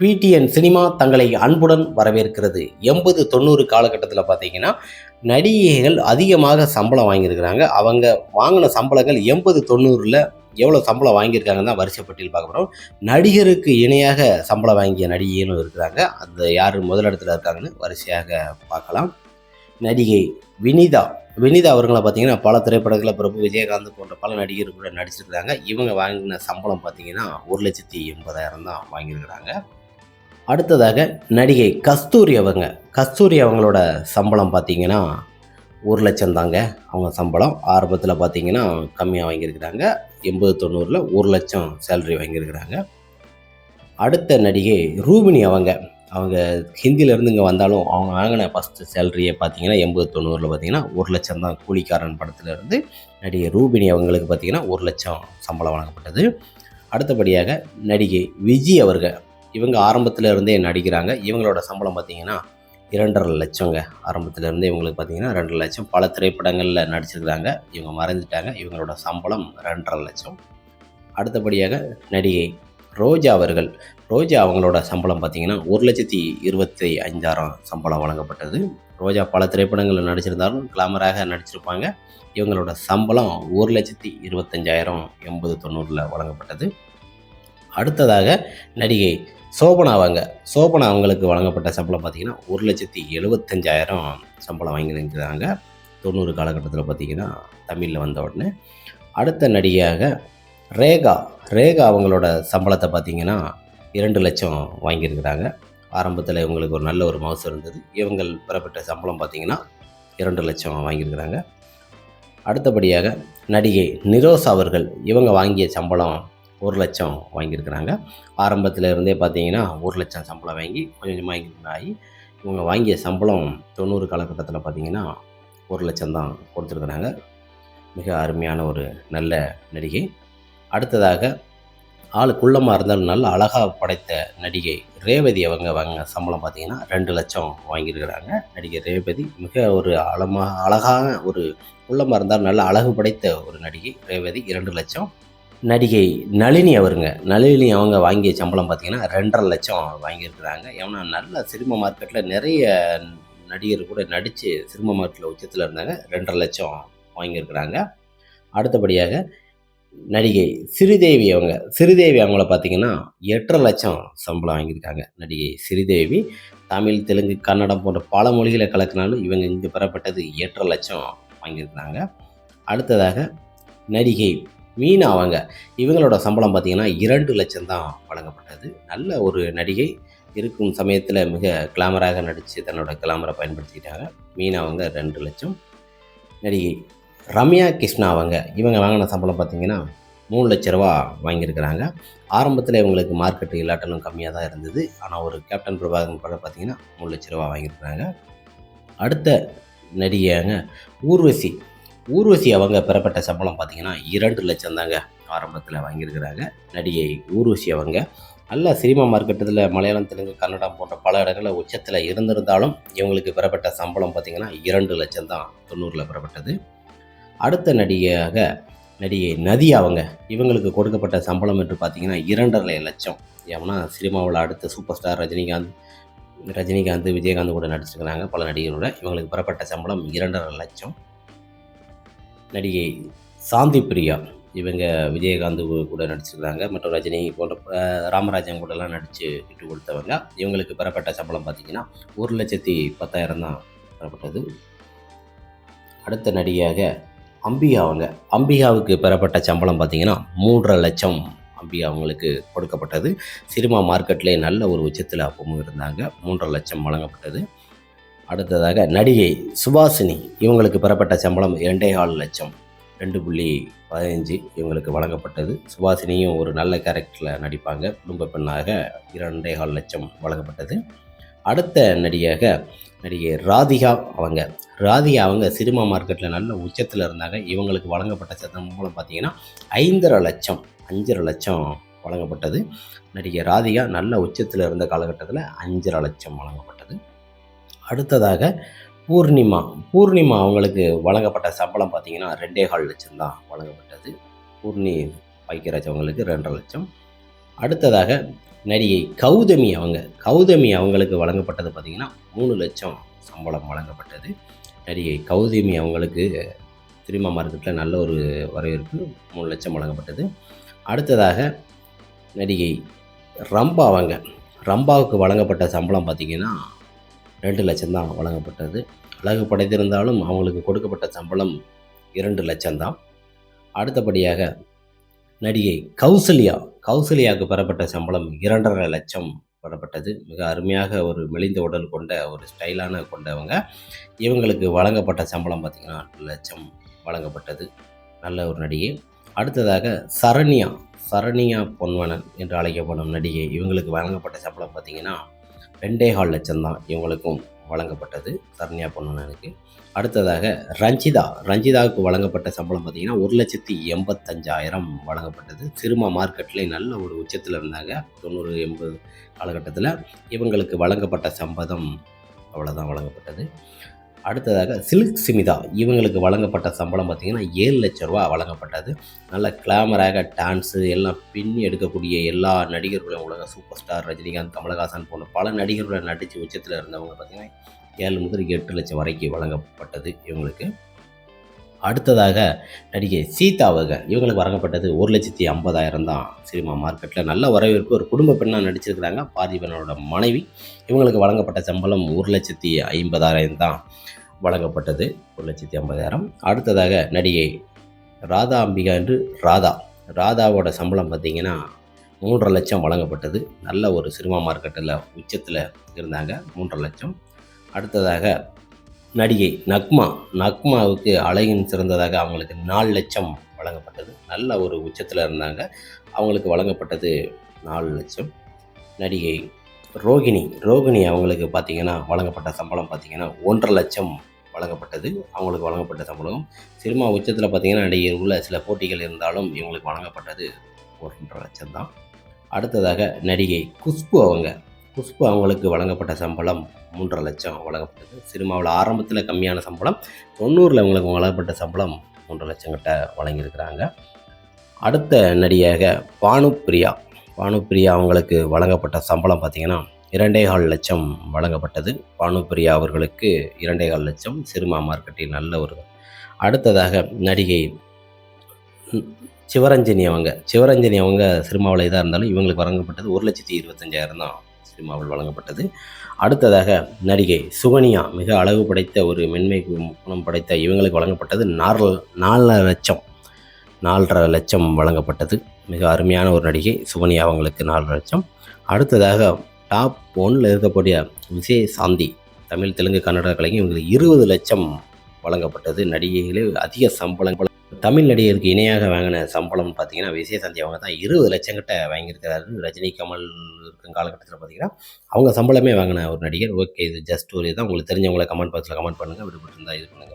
PTN cinema தங்களை அன்புடன் வரவேற்கிறது. எண்பது தொண்ணூறு காலகட்டத்தில் பார்த்தீங்கன்னா நடிகைகள் அதிகமாக சம்பளம் வாங்கியிருக்கிறாங்க. அவங்க வாங்கின சம்பளங்கள் எண்பது தொண்ணூறில் எவ்வளோ சம்பளம் வாங்கியிருக்காங்கன்னு தான் வரிசைப்பட்டியல் பார்க்க போகிறோம் நடிகருக்கு இணையாக சம்பளம் வாங்கிய நடிகைகளும் இருக்கிறாங்க. அந்த யார் முதலிடத்தில் இருக்காங்கன்னு வரிசையாக பார்க்கலாம். நடிகை வினிதா. வினிதா அவர்களை பார்த்தீங்கன்னா பல திரைப்படங்களில் பிரபு விஜயகாந்த் போன்ற பல நடிகர்கள் கூட நடிச்சிருக்கிறாங்க. இவங்க வாங்கின சம்பளம் பார்த்தீங்கன்னா ஒரு லட்சத்தி எண்பதாயிரம் தான் வாங்கியிருக்கிறாங்க. அடுத்ததாக நடிகை கஸ்தூரி அவங்க. கஸ்தூரி அவங்களோட சம்பளம் பார்த்தீங்கன்னா ஒரு லட்சம் தாங்க அவங்க சம்பளம். ஆரம்பத்தில் பார்த்தீங்கன்னா கம்மியாக வாங்கியிருக்கிறாங்க. எண்பது தொண்ணூறில் ஒரு லட்சம் சேலரி வாங்கியிருக்கிறாங்க. அடுத்த நடிகை ரூபினி அவங்க. அவங்க ஹிந்திலேருந்து இங்கே வந்தாலும் அவங்க வாங்கின ஃபஸ்ட்டு சேலரியை பார்த்தீங்கன்னா எண்பது தொண்ணூறில் பார்த்தீங்கன்னா ஒரு லட்சம் தான் கூலிக்காரன் படத்துலேருந்து நடிகை ரூபினி அவங்களுக்கு பார்த்தீங்கன்னா ஒரு லட்சம் சம்பளம் வழங்கப்பட்டது. அடுத்தபடியாக நடிகை விஜி அவர்கள் இவங்க ஆரம்பத்தில் இருந்தே நடிக்கிறாங்க. இவங்களோட சம்பளம் பார்த்தீங்கன்னா இரண்டரை லட்சங்க. ஆரம்பத்தில் இருந்தே இவங்களுக்கு பார்த்தீங்கன்னா ரெண்டரை லட்சம். பல திரைப்படங்களில் நடிச்சிருக்கிறாங்க. இவங்க மறைஞ்சிட்டாங்க. இவங்களோட சம்பளம் ரெண்டரை லட்சம். அடுத்தபடியாக நடிகை ரோஜா அவர்கள். ரோஜா அவங்களோட சம்பளம் பார்த்தீங்கன்னா ஒரு லட்சத்தி இருபத்தி அஞ்சாயிரம் சம்பளம் வழங்கப்பட்டது. ரோஜா பல திரைப்படங்களில் நடிச்சிருந்தாலும் கிளாமராக நடிச்சிருப்பாங்க. இவங்களோட சம்பளம் ஒரு லட்சத்தி இருபத்தஞ்சாயிரம் எண்பது தொண்ணூறில் வழங்கப்பட்டது. அடுத்ததாக நடிகை சோபனா அவங்க. சோபனா அவங்களுக்கு வழங்கப்பட்ட சம்பளம் பார்த்தீங்கன்னா ஒரு லட்சத்தி எழுபத்தஞ்சாயிரம் சம்பளம் வாங்கியிருக்கிறாங்க. தொண்ணூறு காலகட்டத்தில் பார்த்திங்கன்னா தமிழில் வந்த உடனே. அடுத்த நடிகையாக ரேகா ரேகா அவங்களோட சம்பளத்தை பார்த்தீங்கன்னா இரண்டு லட்சம் வாங்கியிருக்கிறாங்க. ஆரம்பத்தில் இவங்களுக்கு ஒரு நல்ல ஒரு மவுசு இருந்தது. இவங்கள் பெறப்பட்ட சம்பளம் பார்த்தீங்கன்னா இரண்டு லட்சம் வாங்கியிருக்கிறாங்க. அடுத்தபடியாக நடிகை நிரோஸ் அவர்கள் இவங்க வாங்கிய சம்பளம் ஒரு லட்சம் வாங்கியிருக்கிறாங்க. ஆரம்பத்தில் இருந்தே பார்த்தீங்கன்னா ஒரு லட்சம் சம்பளம் வாங்கி கொஞ்சம் கொஞ்சமாக இன்க்ரீட் ஆகி இவங்க வாங்கிய சம்பளம் தொண்ணூறு காலகட்டத்தில் பார்த்தீங்கன்னா ஒரு லட்சம் தான் கொடுத்துருக்குறாங்க. மிக அருமையான ஒரு நல்ல நடிகை. அடுத்ததாக ஆள் குள்ளமாக இருந்தாலும் நல்ல அழகாக படைத்த நடிகை ரேவதி அவங்க வாங்க சம்பளம் பார்த்திங்கன்னா ரெண்டு லட்சம் வாங்கியிருக்கிறாங்க. நடிகை ரேவதி மிக ஒரு அழமாக அழகான ஒரு குள்ளமாக இருந்தால் நல்ல அழகு படைத்த ஒரு நடிகை ரேவதி இரண்டு லட்சம். நடிகை நளினி அவருங்க. நளினி அவங்க வாங்கிய சம்பளம் பார்த்தீங்கன்னா ரெண்டரை லட்சம் வாங்கியிருக்கிறாங்க. ஏன்னா நல்ல சினிமா மார்க்கெட்டில் நிறைய நடிகர் கூட நடித்து சினிமா மார்க்கெட்டில் உச்சத்தில் இருந்தாங்க. ரெண்டரை லட்சம் வாங்கியிருக்கிறாங்க. அடுத்தபடியாக நடிகை ஸ்ரீதேவி அவங்க ஸ்ரீதேவி அவங்கள பார்த்தீங்கன்னா எட்டரை லட்சம் சம்பளம் வாங்கியிருக்காங்க. நடிகை ஸ்ரீதேவி தமிழ் தெலுங்கு கன்னடம் போன்ற பல மொழிகளை கலக்கினாலும் இவங்க இங்கே பெறப்பட்டது எட்டரை லட்சம் வாங்கியிருக்கிறாங்க. அடுத்ததாக நடிகை மீனா அவங்க இவங்களோட சம்பளம் பார்த்திங்கன்னா இரண்டு லட்சம் தான் வழங்கப்பட்டது. நல்ல ஒரு நடிகை இருக்கும் சமயத்தில் மிக கிளாமராக நடித்து தன்னோட கிளாமரை பயன்படுத்திக்கிட்டாங்க. மீனா அவங்க ரெண்டு லட்சம். நடிகை ரம்யா கிருஷ்ணா அவங்க இவங்க வாங்கின சம்பளம் பார்த்தீங்கன்னா மூணு லட்ச ரூபா வாங்கியிருக்கிறாங்க. ஆரம்பத்தில் இவங்களுக்கு மார்க்கெட்டு இல்லாட்டலும் கம்மியாக தான் இருந்தது. ஆனால் ஒரு கேப்டன் பிரபாகரன் படம் பார்த்தீங்கன்னா மூணு லட்ச ரூபா வாங்கியிருக்கிறாங்க. அடுத்த நடிகையாங்க ஊர்வசி. ஊர்வசி அவங்க பெறப்பட்ட சம்பளம் பார்த்தீங்கன்னா இரண்டு லட்சம் தாங்க ஆரம்பத்தில் வாங்கியிருக்கிறாங்க. நடிகை ஊர்வசி அவங்க. நல்ல சினிமா மார்க்கெட்டில் மலையாளம் தெலுங்கு கன்னடம் போன்ற பல இடங்களில் உச்சத்தில் இருந்திருந்தாலும் இவங்களுக்கு பெறப்பட்ட சம்பளம் பார்த்தீங்கன்னா இரண்டு லட்சம் தான் தொண்ணூறில் பெறப்பட்டது. அடுத்த நடிகையாக நடிகை நதி அவங்க இவங்களுக்கு கொடுக்கப்பட்ட சம்பளம் என்று பார்த்தீங்கன்னா இரண்டரை லட்சம். ஏன்னா சினிமாவில் அடுத்த சூப்பர் ஸ்டார் ரஜினிகாந்த் ரஜினிகாந்த் விஜயகாந்த் கூட நடிச்சிருக்கிறாங்க. பல நடிகர்களோட இவங்களுக்கு பெறப்பட்ட சம்பளம் இரண்டரை லட்சம். நடிகை சாந்தி பிரியா இவங்க விஜயகாந்த் கூட நடிச்சிருக்கிறாங்க. மற்றும் ரஜினி போன்ற ராமராஜன் கூடலாம் நடித்து விட்டு கொடுத்தவங்க. இவங்களுக்கு பெறப்பட்ட சம்பளம் பார்த்தீங்கன்னா ஒரு லட்சத்தி பத்தாயிரம் தான் பெறப்பட்டது. அடுத்த நடிகையாக அம்பிகா அவங்க அம்பிகாவுக்கு பெறப்பட்ட சம்பளம் பார்த்தீங்கன்னா மூன்றரை லட்சம் அம்பிகா அவங்களுக்கு கொடுக்கப்பட்டது. சினிமா மார்க்கெட்லேயே நல்ல ஒரு உச்சத்தில் அப்பவும் இருந்தாங்க. மூன்றரை லட்சம் வழங்கப்பட்டது. அடுத்ததாக நடிகை சுபாசினி இவங்களுக்கு பெறப்பட்ட சம்பளம் இரண்டே ஆறு லட்சம். ரெண்டு புள்ளி பதினஞ்சு இவங்களுக்கு வழங்கப்பட்டது. சுபாசினியும் ஒரு நல்ல கேரக்டரில் நடிப்பாங்க. குடும்ப பெண்ணாக இரண்டே கால் லட்சம் வழங்கப்பட்டது. அடுத்த நடிகையாக நடிகை ராதிகா அவங்க. ராதிகா அவங்க சினிமா மார்க்கெட்டில் நல்ல உச்சத்தில் இருந்தாங்க. இவங்களுக்கு வழங்கப்பட்ட சம்பளம் பார்த்தீங்கன்னா ஐந்தரை லட்சம் அஞ்சரை லட்சம் வழங்கப்பட்டது. நடிகை ராதிகா நல்ல உச்சத்தில் இருந்த காலகட்டத்தில் அஞ்சரை லட்சம் வழங்கப்பட்டது. அடுத்ததாக பூர்ணிமா. பூர்ணிமா அவங்களுக்கு வழங்கப்பட்ட சம்பளம் பார்த்தீங்கன்னா ரெண்டே கால் லட்சம் தான் வழங்கப்பட்டது. பூர்ணி பைக்கராஜ் அவங்களுக்கு ரெண்டரை லட்சம். அடுத்ததாக நடிகை கௌதமி அவங்க. கௌதமி அவங்களுக்கு வழங்கப்பட்டது பார்த்திங்கன்னா மூணு லட்சம் சம்பளம் வழங்கப்பட்டது. நடிகை கௌதமி அவங்களுக்கு சினிமா மார்க்கெட்டில் நல்ல ஒரு வரவேற்பு மூணு லட்சம் வழங்கப்பட்டது. அடுத்ததாக நடிகை ரம்பா அவங்க. ரம்பாவுக்கு வழங்கப்பட்ட சம்பளம் பார்த்திங்கன்னா ரெண்டு லட்சம் தான் வழங்கப்பட்டது. அழகு படைத்திருந்தாலும் அவங்களுக்கு கொடுக்கப்பட்ட சம்பளம் இரண்டு லட்சம்தான் அடுத்தபடியாக நடிகை கௌசல்யா. கௌசல்யாவுக்கு பெறப்பட்ட சம்பளம் இரண்டரை லட்சம் பெறப்பட்டது. மிக அருமையாக ஒரு மெலிந்த உடல் கொண்ட ஒரு ஸ்டைலான கொண்டவங்க. இவங்களுக்கு வழங்கப்பட்ட சம்பளம் பார்த்திங்கன்னா லட்சம் வழங்கப்பட்டது. நல்ல ஒரு நடிகை. அடுத்ததாக சரண்யா. சரண்யா பொன்வனன் என்று அழைக்கப்படும் நடிகை. இவங்களுக்கு வழங்கப்பட்ட சம்பளம் பார்த்திங்கன்னா ரெண்டே கால் லட்சம் தான் இவங்களுக்கும் வழங்கப்பட்டது. சரண்யா பொன்னனுக்கு அடுத்ததாக ரஞ்சிதா. ரஞ்சிதாவுக்கு வழங்கப்பட்ட சம்பளம் பார்த்திங்கன்னா ஒரு லட்சத்தி எண்பத்தஞ்சாயிரம் வழங்கப்பட்டது. சிறுமா மார்க்கெட்டில் நல்ல ஒரு உச்சத்தில் இருந்தாங்க. தொண்ணூறு எண்பது காலகட்டத்தில் இவங்களுக்கு வழங்கப்பட்ட சம்பளம் அவ்வளோதான் வழங்கப்பட்டது. அடுத்ததாக சில்க் சிமிதா. இவங்களுக்கு வழங்கப்பட்ட சம்பளம் பார்த்திங்கன்னா ஏழு லட்ச ரூபா வழங்கப்பட்டது. நல்ல கிளாமராக டான்ஸு எல்லாம் பின்னி எடுக்கக்கூடிய எல்லா நடிகர்களும் உலக சூப்பர் ஸ்டார் ரஜினிகாந்த் கமலஹாசன் போன்ற பல நடிகர்களை நடித்து உச்சத்தில் இருந்தவங்க பார்த்திங்கன்னா ஏழு முதல் எட்டு லட்சம் வரைக்கும் வழங்கப்பட்டது இவங்களுக்கு. அடுத்ததாக நடிகை சீதாவுக இவங்களுக்கு வழங்கப்பட்டது ஒரு லட்சத்தி ஐம்பதாயிரம் தான் சினிமா மார்க்கெட்டில். நல்ல வரவேற்பு ஒரு குடும்ப பெண்ணாக நடிச்சிருக்கிறாங்க பார்த்திபனோட மனைவி. இவங்களுக்கு வழங்கப்பட்ட சம்பளம் ஒரு லட்சத்தி ஐம்பதாயிரம் தான் வழங்கப்பட்டது. ஒரு லட்சத்தி ஐம்பதாயிரம். அடுத்ததாக நடிகை ராதா அம்பிகா என்று ராதா. ராதாவோட சம்பளம் பார்த்திங்கன்னா மூன்றரை லட்சம் வழங்கப்பட்டது. நல்ல ஒரு சினிமா மார்க்கெட்டில் உச்சத்தில் இருந்தாங்க மூன்றரை லட்சம். அடுத்ததாக நடிகை நக்மா நக்மாவுக்கு அழகின் சிறந்ததாக அவங்களுக்கு நாலு லட்சம் வழங்கப்பட்டது. நல்ல ஒரு உச்சத்தில் இருந்தாங்க. அவங்களுக்கு வழங்கப்பட்டது நாலு லட்சம். நடிகை ரோகிணி ரோகிணி அவங்களுக்கு பார்த்திங்கன்னா வழங்கப்பட்ட சம்பளம் பார்த்திங்கன்னா ஒன்றரை லட்சம் வழங்கப்பட்டது. அவங்களுக்கு வழங்கப்பட்ட சம்பளம். சினிமா உச்சத்தில் பார்த்திங்கன்னா நடிகர் உள்ள சில போட்டிகள் இருந்தாலும் இவங்களுக்கு வழங்கப்பட்டது ஒன்றரை லட்சம் தான். அடுத்ததாக நடிகை குஷ்பு அவங்க குஷ்பு அவங்களுக்கு வழங்கப்பட்ட சம்பளம் மூன்றரை லட்சம் வழங்கப்பட்டது. சினிமாவில் ஆரம்பத்தில் கம்மியான சம்பளம் தொண்ணூறில் அவங்களுக்கு வழங்கப்பட்ட சம்பளம் மூன்றரை லட்சம் கிட்ட வழங்கியிருக்கிறாங்க. அடுத்த நடிகையாக பானுப்பிரியா. பானுப்பிரியா அவங்களுக்கு வழங்கப்பட்ட சம்பளம் பார்த்திங்கன்னா இரண்டே கால் லட்சம் வழங்கப்பட்டது. பானுப்பிரியா அவர்களுக்கு இரண்டே கால் லட்சம் சினிமா மார்க்கெட்டில் நல்ல ஒரு அடுத்ததாக நடிகை சிவரஞ்சனி அவங்க. சிவரஞ்சனி அவங்க சினிமாவில் இதாக இருந்தாலும் இவங்களுக்கு வழங்கப்பட்டது ஒரு லட்சத்தி இருபத்தஞ்சாயிரம் தான். சினிமாவில் வழங்கப்பட்டது. அடுத்ததாக நடிகை சுகனியா மிக அழகு படைத்த ஒரு மென்மை குணம் படைத்த இவங்களுக்கு வழங்கப்பட்டது. நாலு நாலரை லட்சம் நாலரை லட்சம் வழங்கப்பட்டது. மிக அருமையான ஒரு நடிகை சுகனியா அவங்களுக்கு நாலரை லட்சம். அடுத்ததாக டாப் ஒன்னில் இருக்கக்கூடிய விஜய் சாந்தி தமிழ் தெலுங்கு கன்னட கலைஞர் இவங்களுக்கு இருபது லட்சம் வழங்கப்பட்டது. நடிகைகளே அதிக சம்பளம் தமிழ் நடிகருக்கு இணையாக வாங்கின சம்பளம் பார்த்தீங்கன்னா விஜயசாந்தி அவங்க தான் இருபது லட்சங்கிட்ட வாங்கியிருக்கிறாரு. ரஜினி கமல் இருக்கும் காலகட்டத்தில் பார்த்தீங்கன்னா அவங்க சம்பளமே வாங்கின ஒரு நடிகர். ஓகே இது ஜஸ்ட் ஒரு இதான். உங்களுக்கு தெரிஞ்சவங்கள கமெண்ட் பாக்ஸில் கமெண்ட் பண்ணுங்கள் விடுபட்டு இருந்தால் இது பண்ணுங்கள்